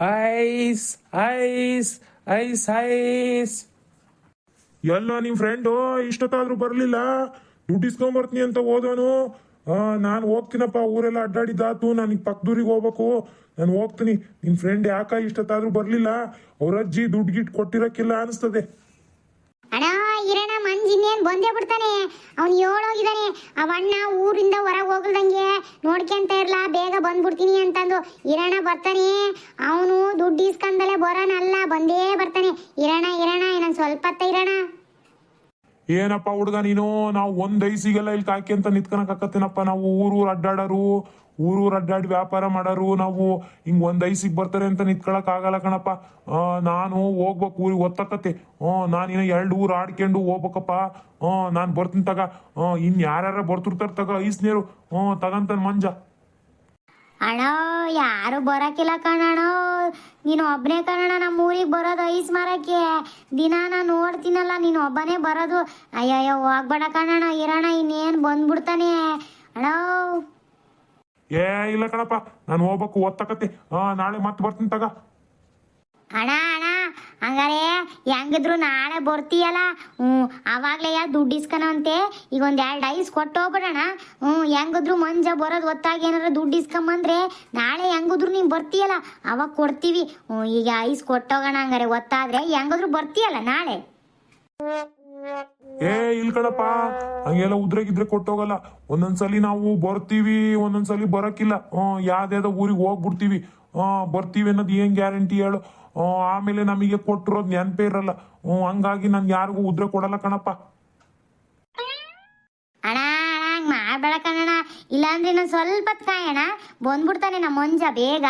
Ice ice ice ice. ಎಲ್ಲ ನಿಮ್ friend ಇಷ್ಟೊತ್ತಾದ್ರೂ ಬರ್ಲಿಲ್ಲ. ದುಡ್ಡು ಇಸ್ಕೊಂಬರ್ತೀನಿ ಅಂತ ಹೋದವನು. ನಾನು ಹೋಗ್ತೀನಪ್ಪ, ಊರೆಲ್ಲ ಅಡ್ಡಾಡಿದ್ದಾತು. ನನಗೆ ಪಕ್ಕದೂರಿಗೆ ಹೋಗ್ಬೇಕು. ನಾನು ಹೋಗ್ತೀನಿ. ನಿನ್ ಫ್ರೆಂಡ್ ಯಾಕ ಇಷ್ಟೊತ್ತಾದ್ರೂ ಬರ್ಲಿಲ್ಲ? ಅವ್ರ ಅಜ್ಜಿ ದುಡ್ಡು ಗಿಟ್ ಕೊಟ್ಟಿರಕ್ಕಿಲ್ಲ ಅನಿಸ್ತದೆ ಅಣ್ಣ ಇರಣ್ಣ ಮಂಜ್ ಇನ್ನೇನ್ ಬಂದೇ ಬಿಡ್ತಾನೆ. ಅವ್ನು ಹೇಳೋಗಿದ್ದಾನೆ ಅವ ಅಣ್ಣ ಊರಿಂದ ಹೊರಗೆ ಹೋಗಲ್ದಂಗೆ ನೋಡ್ಕೊಂತ ಇರ್ಲಾ, ಬೇಗ ಬಂದ್ಬಿಡ್ತೀನಿ ಅಂತಂದು ಇರಣ್ಣ ಬರ್ತಾನೆ. ಅವನು ದುಡ್ಡು ಇಸ್ಕೊಂಡಲೆ ಅಲ್ಲ ಬಂದೇ ಬರ್ತಾನೆ. ಇರಣ್ಣ ಇರಣ ಇನ್ನೊಂದು ಸ್ವಲ್ಪ ಹೊತ್ತ ಇರಣ್ಣ. ಏನಪ್ಪ ಹುಡುಗ ನೀನು? ನಾವು ಒಂದ್ ಐಸಿಗೆಲ್ಲ ಇಲ್ಲಿ ಕಾಕಿ ಅಂತ ನಿಂತ್ಕೊಳಕತ್ತೇನಪ್ಪ ನಾವು ಊರೂರ್ ಅಡ್ಡಾಡರು ಊರೂರ್ ಅಡ್ಡಾಡಿ ವ್ಯಾಪಾರ ಮಾಡೋರು, ನಾವು ಹಿಂಗ್ ಒಂದ್ ಐಸಿಗೆ ಬರ್ತಾರೆ ಅಂತ ನಿತ್ಕೊಳಕ್ ಆಗಲ್ಲ ಕಣಪ್ಪ. ನಾನು ಹೋಗ್ಬೇಕು ಊರಿಗೆ ಒತ್ತಕತ್ತೆ. ಹ್ಞೂ ನಾನು ಇನ್ನು ಎರಡು ಊರು ಆಡ್ಕೊಂಡು ಹೋಗ್ಬೇಕಪ್ಪ. ಹ್ಞೂ ನಾನು ಬರ್ತೀನಿ ತಗ. ಹ್ಞೂ ಇನ್ ಯಾರ್ಯಾರ ಬರ್ತಿರ್ತಾರ ತಗ ಐಸ್ ನೀರು ಹ್ಞೂ ತಗಂತ ಮಂಜ. ಅಣ್ಣ ಯಾರು ಬರಕಿಲ್ಲ ಕಣಣ್ಣ. ನೀನು ಒಬ್ಬನೇ ಕಣಣ್ಣ ನಮ್ಮ ಊರಿಗೆ ಬರೋದು ಐಸ್ ಮಾರಕ್ಕೆ. ದಿನ ನಾನು ನೋಡ್ತೀನಲ್ಲ ನೀನು ಒಬ್ಬನೇ ಬರೋದು. ಅಯ್ಯಯ್ಯೋ ಹೋಗ್ಬೇಡ ಕಣಣ್ಣ ಇರೋಣ ಇನ್ನೇನು ಬಂದ್ಬಿಡ್ತಾನೆ. ಅಣ್ಣ. ಏ ಇಲ್ಲ ಕಣಪ್ಪ ನಾನು ಹೋಗ್ಬೇಕು ಓದ್ತಕತ್ತಿ. ಹಾ ನಾಳೆ ಮತ್ತೆ ಬರ್ತೀನಿ ತಗ. ಅಣ್ಣ ಅಣ್ಣ ಹಂಗಾರೆ ಹೆಂಗಿದ್ರು ನಾಳೆ ಬರ್ತೀಯಲ್ಲ? ಹ್ಞೂ ಅವಾಗಲೇ ಯಾ ದುಡ್ಡು ಇಸ್ಕೊನಂತೆ ಈಗ ಒಂದು ಎರಡು ಐಸ್ ಕೊಟ್ಟು ಹೋಗ್ಬಿಡೋಣ. ಹ್ಞೂ ಹೆಂಗಿದ್ರು ಮಂಜ ಬರೋದು ಗೊತ್ತಾಗಿ ಏನಾರ ದುಡ್ಡು ಇಸ್ಕೊಂಬಂದ್ರೆ, ನಾಳೆ ಹೆಂಗಿದ್ರು ನೀನು ಬರ್ತೀಯಲ್ಲ, ಅವಾಗ ಕೊಡ್ತೀವಿ. ಈಗ ಐಸ್ ಕೊಟ್ಟೋಗೋಣ ಹಂಗಾರೆ, ಗೊತ್ತಾದರೆ ಹೆಂಗಿದ್ರು ಬರ್ತೀಯಲ್ಲ ನಾಳೆ. ಏ ಇಲ್ ಕಣಪ್ಪ. ಹಂಗೆಲ್ಲ ಉದ್ರೆಗಿದ್ರೆ ಕೊಟ್ಟೋಗಲ್ಲ. ಒಂದೊಂದ್ಸಲಿ ನಾವು ಬರ್ತೀವಿ ಒಂದೊಂದ್ಸಲಿ ಬರಕ್ಕಿಲ್ಲ ಹ್ಮ್ ಯಾವ್ದಾವ್ದೋ ಊರಿಗೆ ಹೋಗ್ಬಿಡ್ತೀವಿ. ಹ್ಮ್ ಬರ್ತೀವಿ ಅನ್ನೋದು ಏನ್ ಗ್ಯಾರಂಟಿ ಹೇಳು. ಹ್ಮ್, ಆಮೇಲೆ ನಮಗೆ ಕೊಟ್ಟಿರೋದು ನೆನಪೇ ಇರಲ್ಲ. ಹ್ಮ್ ಹಂಗಾಗಿ ನಾನು ಯಾರಿಗೂ ಉದ್ರೆ ಕೊಡಲ್ಲ ಕಣಪ್ಪ. ಅಣ್ಣ ಮಾಡಬೇಡ ಕಣಣ್ಣ. ಇಲ್ಲಾಂದ್ರೆ ನಾನು ಸ್ವಲ್ಪ ಕಾಯಣ ಬಂದ್ಬಿಡ್ತಾನೆ ನಮ್ಮ ಮಂಜ ಬೇಗ.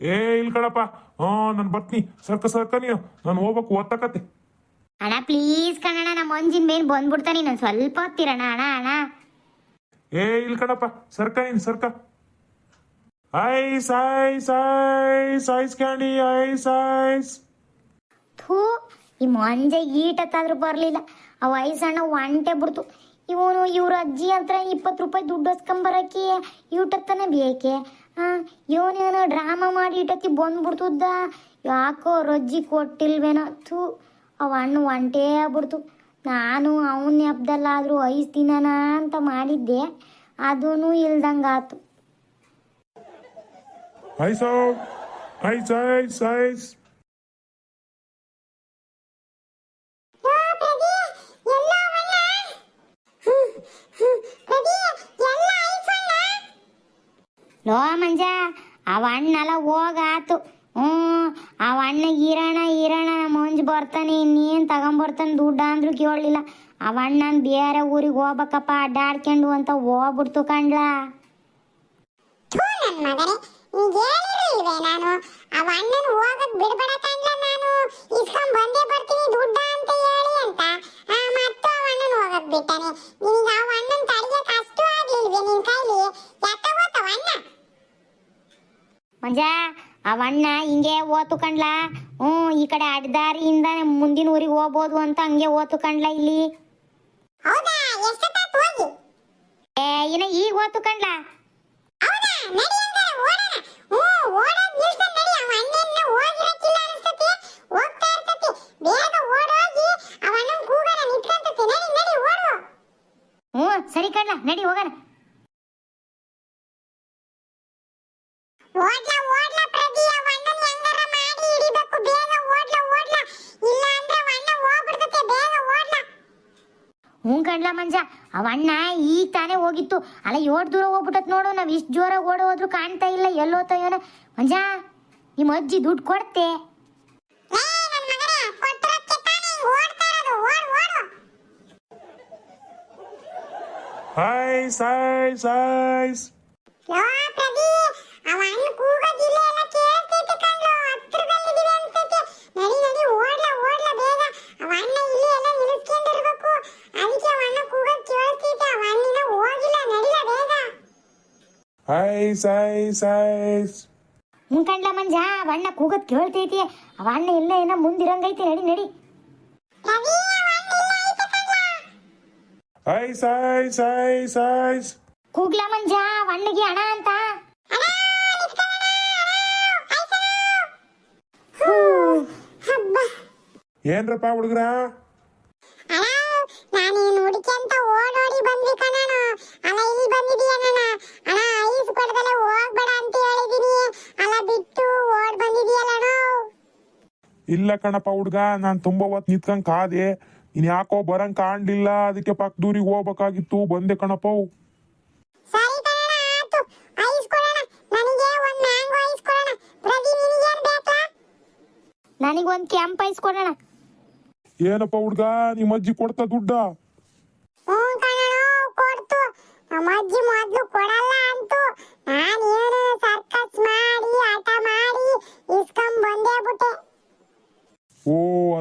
ಏ ಇಲ್ ಕಣಪ್ಪ. ಹ್ಮ್ ನಾನು ಬರ್ತೀನಿ. ಸರ್ಕ ಸರ್ಕ ನೀನು. ನಾನು ಹೋಗ್ಬೇಕು ಒತ್ತಕತ್ತೆ ಅಣ್ಣ ಪ್ಲೀಸ್ ಕಣಣ್ಣ ನಮ್ಮ ಮಂಜಿನ ಮೇನ್ ಬಂದ್ಬಿಡ್ತಾನೆ ನಾನು ಸ್ವಲ್ಪ ಹೊತ್ತಿರಣ್ಣ. ಅಣ್ಣ ಅಣ್ಣ. ಏ ಇಲ್ಲಿ ಕಣಪ್ಪ ಸರ್ಕ ನೀನು ಸರ್ಕ. Ice ice ice ice candy ice ice ಥೂ ಈ ಮಂಜ ಈಟತ್ತಾದ್ರೂ ಬರಲಿಲ್ಲ. ಆ ವಯಸ್ಸಣ್ಣ ಒಂಟೆ ಬಿಡ್ತು. ಇವನು ಇವ್ರ ಅಜ್ಜಿ ಹತ್ರ ಇಪ್ಪತ್ತು ರೂಪಾಯಿ ದುಡ್ಡು ಹೊಸ್ಕೊಂಬರಕ್ಕೆ ಇಟ್ಟತ್ತನ ಬೇಕೆ? ಹಾಂ ಇವನೇನೋ ಡ್ರಾಮಾ ಮಾಡಿ ಇಟ್ಟತ್ತಿ ಬಂದ್ಬಿಡ್ತುದ್ದ? ಯಾಕೋ ಅವ್ರ ಅಜ್ಜಿ ಕೊಟ್ಟಿಲ್ವೇನೋ? ಥೂ. ಅವ ಹಣ್ಣು ಒಂಟೇ ಆಗ್ಬಿಡ್ತು. ನಾನು ಅವನ ಹಬ್ದಲ್ಲಾದರೂ ಐಸ್ ದಿನನ ಅಂತ ಮಾಡಿದ್ದೆ ಅದೂ ಇಲ್ದಂಗಾತು ಐಸ್ ಐಸ್ ಐಸ್ ಐಸ್. ಲೋ ಮಂಜ ಅವ ಹಣ್ಣೆಲ್ಲ ಹೋಗಾತು ಹ್ಞೂ ಅವ ಅಣ್ಣ ಈರಣ್ಣ ಮಂಜು ಬರ್ತಾನೆ ಇನ್ನೇನು ತಗೊಂಬರ್ತಾನೆ ದುಡ್ಡು ಅಂದ್ರೂ ಕೇಳಲಿಲ್ಲ. ಅವ ಅಣ್ಣನ ಬೇರೆ ಊರಿಗೆ ಹೋಗ್ಬೇಕಪ್ಪ ಅಡ್ಡಾಡ್ಕೊಂಡು ಅಂತ ಹೋಗ್ಬಿಡ್ತು ಕಂಡ್ಲಾ. ಮಂಜ ಅವ ಅಣ್ಣ ಹಿಂಗೆ ಓತು ಕಂಡ್ಲಾ. ಹ್ಞೂ ಈ ಕಡೆ ಅಡ್ಡದಾರಿಯಿಂದ ಮುಂದಿನ ಊರಿಗೆ ಹೋಗ್ಬೋದು ಅಂತ ಹಂಗೆ ಓತು ಕಂಡ್ಲಾ ಇಲ್ಲಿ ಹೌದಾ ಎಷ್ಟೊತ್ತಾತ್ ಹೋಗಿ ಏ ಇನ್ನ ಈಗ ಓತು ಕಂಡ್ಲಾ ಹೌದಾ ನಡಿ ಹಂಗಾರೆ ಓಡೋಣ ಹ್ಞೂ ಓಡೋದ್ ನಿಲ್ಸನ್ ನಡಿ ಅವ ಅಣ್ಣನ್ನ ಹೋಗಿರಕ್ಕಿಲ್ಲ ಅನ್ಸ್ತತಿ ಹೋಗ್ತಾ ಇರ್ತತಿ ಬೇಗ ಓಡೋಗಿ ಅವ ಅಣ್ಣನ್ ಕೂಗನ ನಿಂತ್ಕೊಂತತಿ ನಡಿ ನಡಿ ಓಡು ಹ್ಞೂ ಸರಿ ಕಂಡ್ಲಾ ನಡಿ ಹೋಗೋಣ ಓಡ್ಲಾ ಓಡ್ಲಾ ಪ್ರತಿ ಅವ ಅಣ್ಣನ್ ಹೆಂಗಾರ ಮಾಡಿ ಹಿಡಿಬೇಕು ಬೇಗ ಓಡ್ಲಾ ಓಡ್ಲಾ ಇಲ್ಲ ಅಂದ್ರೆ ಅವ ಅಣ್ಣ ಹೋಗ್ಬಿಡ್ತತೆ ಬೇಗ ಓಡ್ಲಾ ಕಂಡ್ಲ ಮಂಜ ಅವ ಅಣ್ಣ ಈಗ ತಾನೇ ಹೋಗಿತ್ತು. ಅಲ್ಲ ಏಟ್ ದೂರ ಹೋಗ್ಬಿಟ್ಟತ್ ನೋಡು ನಾವು ಇಷ್ಟು ಜೋರಾಗಿ ಓಡ ಹೋದ್ರು ಕಾಣ್ತಾ ಇಲ್ಲ ಎಲ್ಲೋತ ಇವನ ಮಂಜ ನಿಮ್ಮ ಅಜ್ಜಿ ದುಡ್ಡು ಕೊಡ್ತೆ. ಏ ಸಾಯ್ ಮಗನೇ ಸಾಯ್ ಸಾಯ್ ಮುಂಕಂಡ್ಲ ಮಂಜ ಅವಣ್ಣ ಕೂಗತ್ ಕೇಳ್ತೈತಿ ಅವಣ್ಣ ಇಲ್ಲ ಏನ ಮುಂದಿರಂಗೈತಿ ನಡಿ ನಡಿ ಸಾಯ್ ಸಾಯ್ ಸಾಯ್ ಸಾಯ್ ಕೂಗ್ಲ ಮಂಜ ಅವಣ್ಣಗೆ ಅಣ ಅಂತ ಏನ್ರಪ್ಪ ಹುಡುಗ್ರ ಇಲ್ಲ ಕಣಪ್ಪ ಹುಡ್ಗ ನಾನ್ ತುಂಬಾ ಹೊತ್ತು ನಿಂತ್ಕೊಂಡ್ ಕಾದೆ. ಇನ್ ಯಾಕೋ ಬರಂಗ್ ಕಾಣ್ಲಿಲ್ಲ ಅದಕ್ಕೆ ಪಕ್ಕದೂರಿಗೆ ಹೋಗ್ಬೇಕಾಗಿತ್ತು. ಬಂದೆ ಕಣಪ್ಪ. ನನಗೊಂದು ಕ್ಯಾಂಪ್ ಐಸ್ ಕೊಡೋಣ. ಏನಪ್ಪ ಹುಡ್ಗ ನಿಮ್ಮ ಅಜ್ಜಿ ಕೊಡ್ತಾ ದುಡ್ಡ? ಹ್ಞೂ ಕೊಡ್ತು. ನಮ್ಮ ಅಜ್ಜಿ ಮೊದ್ಲು ಕೊಡಲ್ಲ.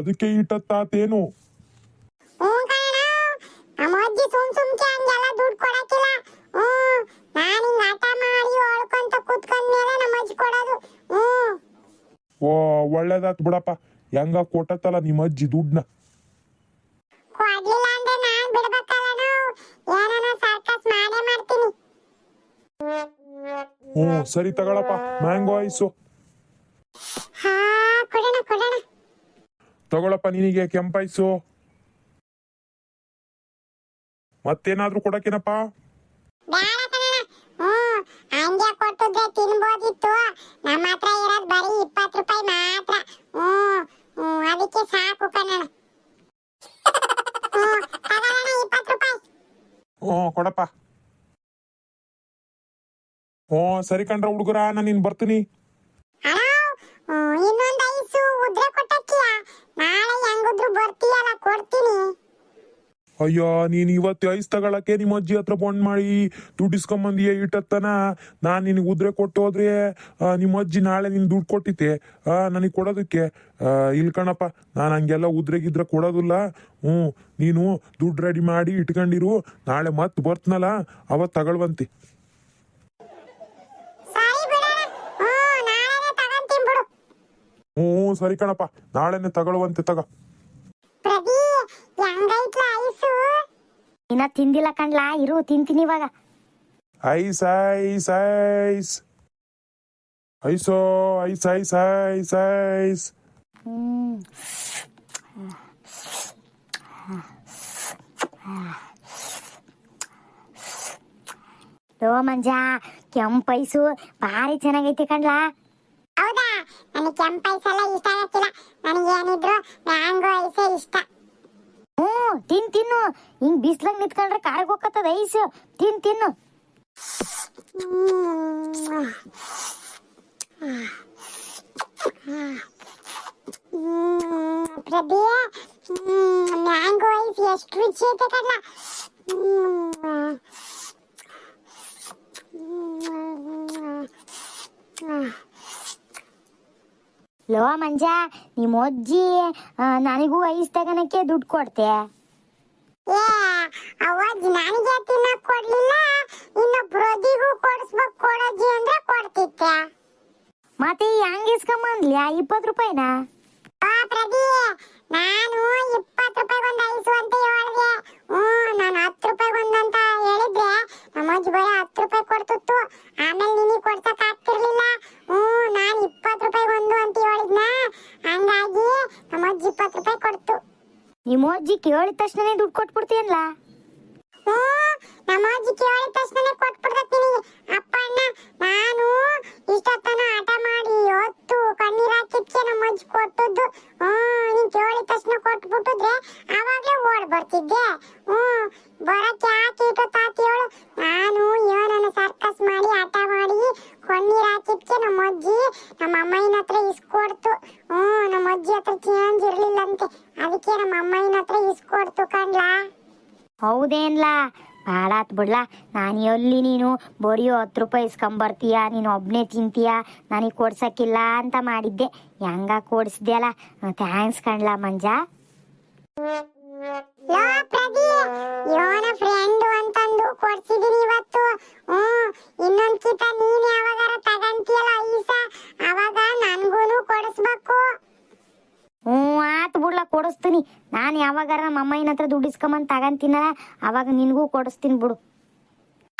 ಕೊಡೋದು. ಇಟ್ಟತ್ತಾತೇನು ಓ ಒಳ್ಳೇದಾತ್ ಬಿಡಪ್ಪ. ಹೆಂಗ ಕೊಟ್ಟತ್ತಲ್ಲ ನಿಮ್ಮ ಅಜ್ಜಿ ದುಡ್ಡನ್ನ? ಹ್ಞೂ ಸರಿ ತಗೊಳಪ್ಪ. ಮ್ಯಾಂಗೋ ಐಸು ಹಾ ಕೊಡೋಣ ಕೊಡೋಣ ತಗೊಳಪ್ಪ ನಿನಗೆ ಕೆಂಪೈಸು ಮತ್ತೇನಾದ್ರೂ ಕೊಡಕೇನಪ್ಪ ಹಂಗೆ ಕೊಟ್ಟಿದ್ರೆ ತಿನ್ಬೋದಿತ್ತು. ನಮ್ಮ ಹತ್ರ ಇರೋದ್ ಬರೀ ಇಪ್ಪತ್ತು ರೂಪಾಯಿ ಮಾತ್ರ. ಹ್ಮ್ ಅದಕ್ಕೆ ಸಾಕು ರೂಪಾಯಿ. ಹ್ಞೂ ಕೊಡಪ್ಪ. ಹ್ಞೂ ಸರಿ ಕಂಡ್ರ ಹುಡುಗರ ನಾನು ನಿನ್ನ ಬರ್ತೀನಿ. ಇನ್ನೊಂದು ಐಸು ಉದ್ರೆ ನಾಳೆ ಹೆಂಗಿದ್ರು ಬರ್ತೀಯಲ್ಲ ಕೊಡ್ತೀನಿ. ಅಯ್ಯೋ ನೀನ್ ಇವತ್ತು ಐಸ್ ತಗೊಳಕ್ಕೆ ನಿಮ್ಮ ಅಜ್ಜಿ ಹತ್ರ ಫೋನ್ ಮಾಡಿ ದುಡ್ಡು ಇಸ್ಕೊಂಬಂದಿಯ ಇಟ್ಟತ್ತನ? ನಾನ್ ನಿನಗೆ ಉದ್ರೆ ಕೊಟ್ಟು ಹೋದ್ರೆ ನಿಮ್ಮ ಅಜ್ಜಿ ನಾಳೆ ನಿನ್ ದುಡ್ಡು ಕೊಟ್ಟಿತ್ತೆ ನನಗೆ ಕೊಡೋದಕ್ಕೆ. ಇಲ್ಲಿ ಇಲ್ ಕಣಪ್ಪ ನಾನು ಹಂಗೆಲ್ಲ ಉದ್ರೆ ಗಿದ್ರೆ ಕೊಡೋದಿಲ್ಲ. ಹ್ಞೂ ನೀನು ದುಡ್ಡು ರೆಡಿ ಮಾಡಿ ಇಟ್ಕೊಂಡಿರು. ನಾಳೆ ಮತ್ತೆ ಬರ್ತನಲ್ಲ ಅವತ್ತು ತಗೊಳ್ವಂತಿ. ಹ್ಞೂ ಸರಿ ಕಣಪ್ಪ ನಾಳೆನೆ ತಗೊಳ್ವಂತೆ ತಗೋ. ಪ್ರದಿ ಹೆಂಗೈತ್ಲ ಐಸು? ಇನ್ನ ತಿಂದಿಲ್ಲ ಕಣ್ಲಾ ಇರು ತಿಂತೀನಿ ಇವಾಗ. Ice ice ice. Iso ice ice ice ice. ಲೋ ಮಂಜ ಕೆಂಪೈಸು ಭಾರಿ ಚೆನ್ನಾಗೈತಿ ಕಣ್ಲಾ. ಹೌದಾ? ನನಗೆ ಕೆಂಪ ಐಸ್ ಎಲ್ಲ ಇಷ್ಟ ಆಗಕ್ಕಿಲ್ಲ. ನನಗೆ ಏನಿದ್ರು ಮ್ಯಾಂಗೋ ಐಸೇ ಇಷ್ಟ. ಹ್ಞೂ ತಿನ್ ತಿನ್ನು. ಹಿಂಗ್ ಬಿಸ್ಲಾಗ ನಿಂತ್ಕೊಂಡ್ರೆ ಕಾರಿಗೆ ಹೋಗತ್ತದ ಐಸು. ತಿನ್ ತಿನ್ನು. ಹ್ಮ್. ಹ್ಮ್, ಪ್ರಭೆ ಮ್ಯಾಂಗೋ ಐಸ್ ಎಷ್ಟು ರುಚಿ ಐತೆ ಕಡ್ಲ ಹ್ಮ್. ಲೋ ಮಂಜ ನಿಮ್ಮ ಅಜ್ಜಿ ನನಗೂ ಐಸ್ ತಗನಕ್ಕೆ ದುಡ್ಡು ಕೊಡ್ತೆ. ಅವಜ್ಜಿ ನನಗೆ ತಿನ್ನಕ್ ಕೊಡ್ಲಿಲ್ಲ ಇನ್ನು ಪ್ರದಿಗೂ ಕೊಡಿಸ್ಬೇಕು ಕೊಡಜ್ಜಿ ಅಂದ್ರೆ ಕೊಡ್ತಿತ್ತೆ ಮತ್ತೆ ಹೆಂಗ್ ಇಸ್ಕೊಂಬಂದ್ಲಿ ಆ ಇಪ್ಪತ್ತು ರೂಪಾಯಿನ? ನಿಮ್ಮ ಅಜ್ಜಿ ಕೇಳಿದ ತಕ್ಷಣನೇ ದುಡ್ಡು ಕೊಟ್ಬಿಡ್ತೀಯಲ್ಲ? ಹ್ಞೂ ನಮ್ಮ ಅಜ್ಜಿ ಕೇಳಿದ ತಕ್ಷಣನೇ ಕೊಟ್ಬಿಡ್ತೀನಿ. ಅಪ್ಪ ಅಣ್ಣ, ನಾನು ಇಷ್ಟೊತ್ತನ ಆಟ ಮಾಡಿ ಹೊತ್ತು ಕಣ್ಣೀರ ಹಾಕಿದ್ಕೆ ನಮ್ಮ ಅಜ್ಜಿ ಕೊಟ್ಟದ್ದು. ಹ್ಞೂ, ನೀನು ಕೇಳಿದ ತಕ್ಷಣ ಕೊಟ್ಬಿಟ್ಟಿದ್ರೆ ಆವಾಗಲೇ ಓಡ್ ಬರ್ತಿದ್ದೆ. ಹ್ಞೂ, ಬರಕ್ಕೆ ಯಾಕೆ ಇಟ್ಟು ಹೇಳು ನಾನು ಏನನ್ನ ಸರ್ಕಸ್ ಮಾಡಿ ಆಟ ಮಾಡಿ ಕಣ್ಣೀರ್ ಹಾಕಿದ್ಕೆ ನಮ್ಮ ಅಜ್ಜಿ, ನಮ್ಮ ಅಮ್ಮಯ್ಯನ ಹತ್ರ ಇಸ್ಕೊಡ್ತು ಹ್ಞೂ, ನಮ್ಮ ಅಜ್ಜಿ ಹತ್ರ ಚೇಂಜ್ ಇರ್ಲಿಲ್ಲಂತೆ. ಅದಕ್ಕೆ ನಮ್ಮ ಅಮ್ಮಯ್ಯನ ಹತ್ರ ಇಸ್ಕೊಡ್ತು ಕಣ್ಲಾ? ಹೌದೇನ್ಲಾ? ಬಾಳಾತ್ ಬಿಡ್ಲಾ. ಬಿಡ್ಲ ನಾನು ಎಲ್ಲಿ ನೀನು? ಬರೀ ಹತ್ತು ರೂಪಾಯಿ ಇಸ್ಕೊಂಬರ್ತೀಯ? ನೀನು ಒಬ್ನೇ ತಿಂತೀಯ? ನನಗೆ ಕೊಡ್ಸಕ್ಕಿಲ್ಲ ಅಂತ ಮಾಡಿದ್ದೆ. ಹೆಂಗ ಕೊಡ್ಸಿದ್ಯಲ್ಲ ಥ್ಯಾಂಕ್ಸ್ ಕಣ್ಲಾ ಮಂಜ. ಲೋ ಪ್ರದಿ ಯೋನ ಫ್ರೆಂಡ್ ಅಂತಂದು ಕೊಡ್ಸಿದೀನಿ ಇವತ್ತು. ಹ್ಮ್ ಇನ್ನೊಂದ್ ಕಿತ ನೀನ್ ಯಾವಾಗಾರ ತಗಂತೀಯಲ್ಲ ಐಸ ಅವಾಗ ನನ್ಗೂನು ಕೊಡಿಸ್ಬೇಕು. ಹ್ಞೂ ಆತ್ ಬಿಡ್ಲ ಕೊಡಿಸ್ತೀನಿ. ನಾನು ಯಾವಾಗಾರ ನಮ್ಮ ಅಮ್ಮಯ್ಯನ ಹತ್ರ ದುಡ್ಡು ಇಸ್ಕೊಂಬಂದು ತಗಂತೀನಲ್ಲ ಅವಾಗ ನಿನಗೂ ಕೊಡಿಸ್ತೀನಿ ಬಿಡು.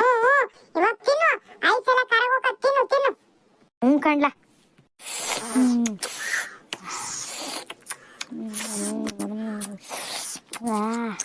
ಹ್ಮ್ ಹ್ಮ್ ಇವಾಗ ತಿನ್ನು. ಐಸೆಲ್ಲ ಕರಗೋಕ ತಿನ್ನು ತಿನ್ನು. ಹ್ಞೂ ಕಣ್ಲ. だ。